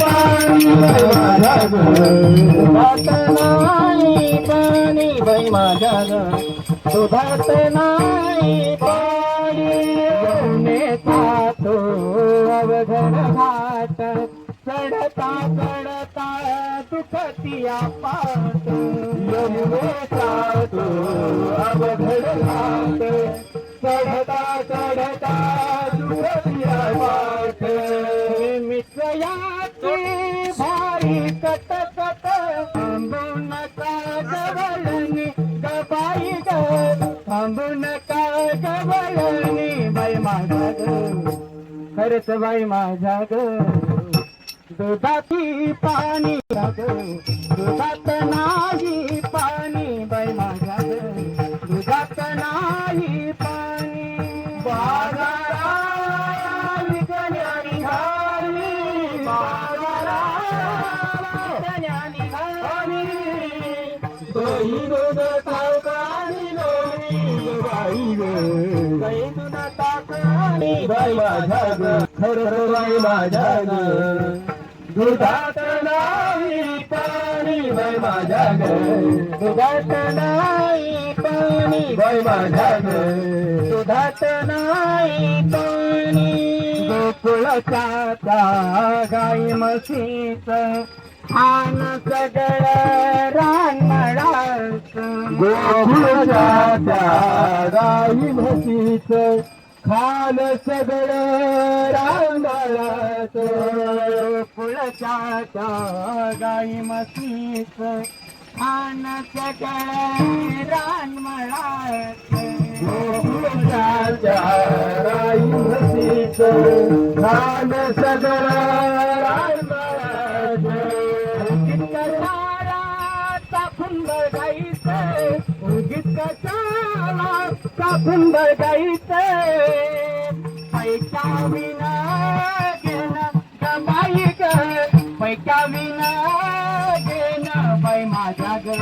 पाणी माझ्या नाही पाणी बाई माझ्या दुधात नाही पाणी तो अवघड घाट चढता चढता दुखतिया पाट अवघड घाट चढता चढता खरंच बाई माझ्या ग. दुधाती पाणी ग दुधात नाही पाणी बाई माझ्या ग. दुधात नाही पाणी. बाजारा बाई माझ्या खरं बाई माझ्या दुधात नाही पाणी बाई माझ्या दुधात नाही पाणी बाई माझ्या दुधात नाही पाणी गाई म्हशीच आन सगळं रान गाई म्हशीच खान सगळं रानमळाच गोकुळाच्या गाई म्हशीच खान सगळ रानमळाच गोकुळाच्या गाई म्हशीच खान सगळ बघायचं पैसा विना घेणं कमाई ग. पैसा विना घेणं बाई माझ्या ग.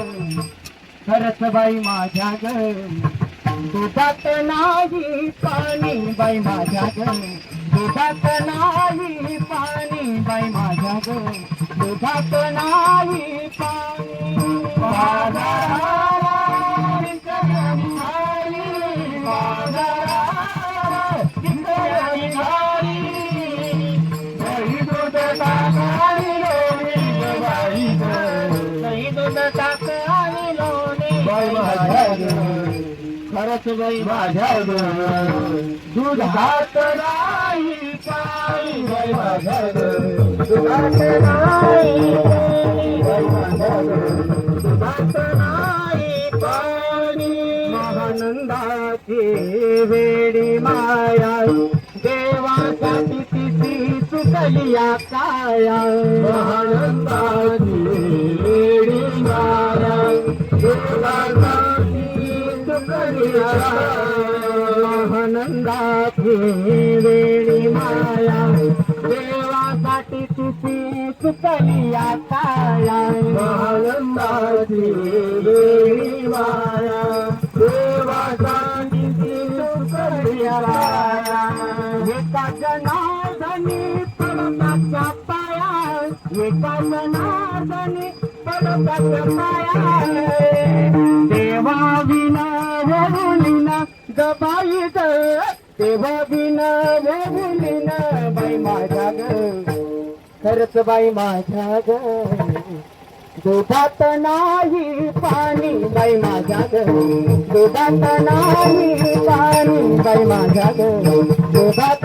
खरंच बाई माझ्या ग. दुधात नाही पाणी बाई माझ्या ग. दुधात नाही पाणी बाई माझ्या ग. दुधात नाही पाणी. खरंच बाई माझ्या ग दुधात नाही पाणी बाई माझ्या दुधात नाही पाणी माझ्या दुधात नाही पाणी महानंदाची वेडी माया देवासाठी तिची चुकलिया काया. महानंदाची वेडी माया देवासाठी तिची चुकलिया काया महानंदाची वेडी माया देवासाठी तिची चुकलिया काया एका जनार्दनी पडताच्या पाया एका जनार्दनी पडताच्या पाया. देवा विना वरुलीना गबाई तेव्हा बिना बोलिना बाई माझ्या ग खरंच बाई माझ्या ग दुधात नाही पाणी बाई माझ्या ग दुधात नाही पाणी बाई माझ्या ग दुधात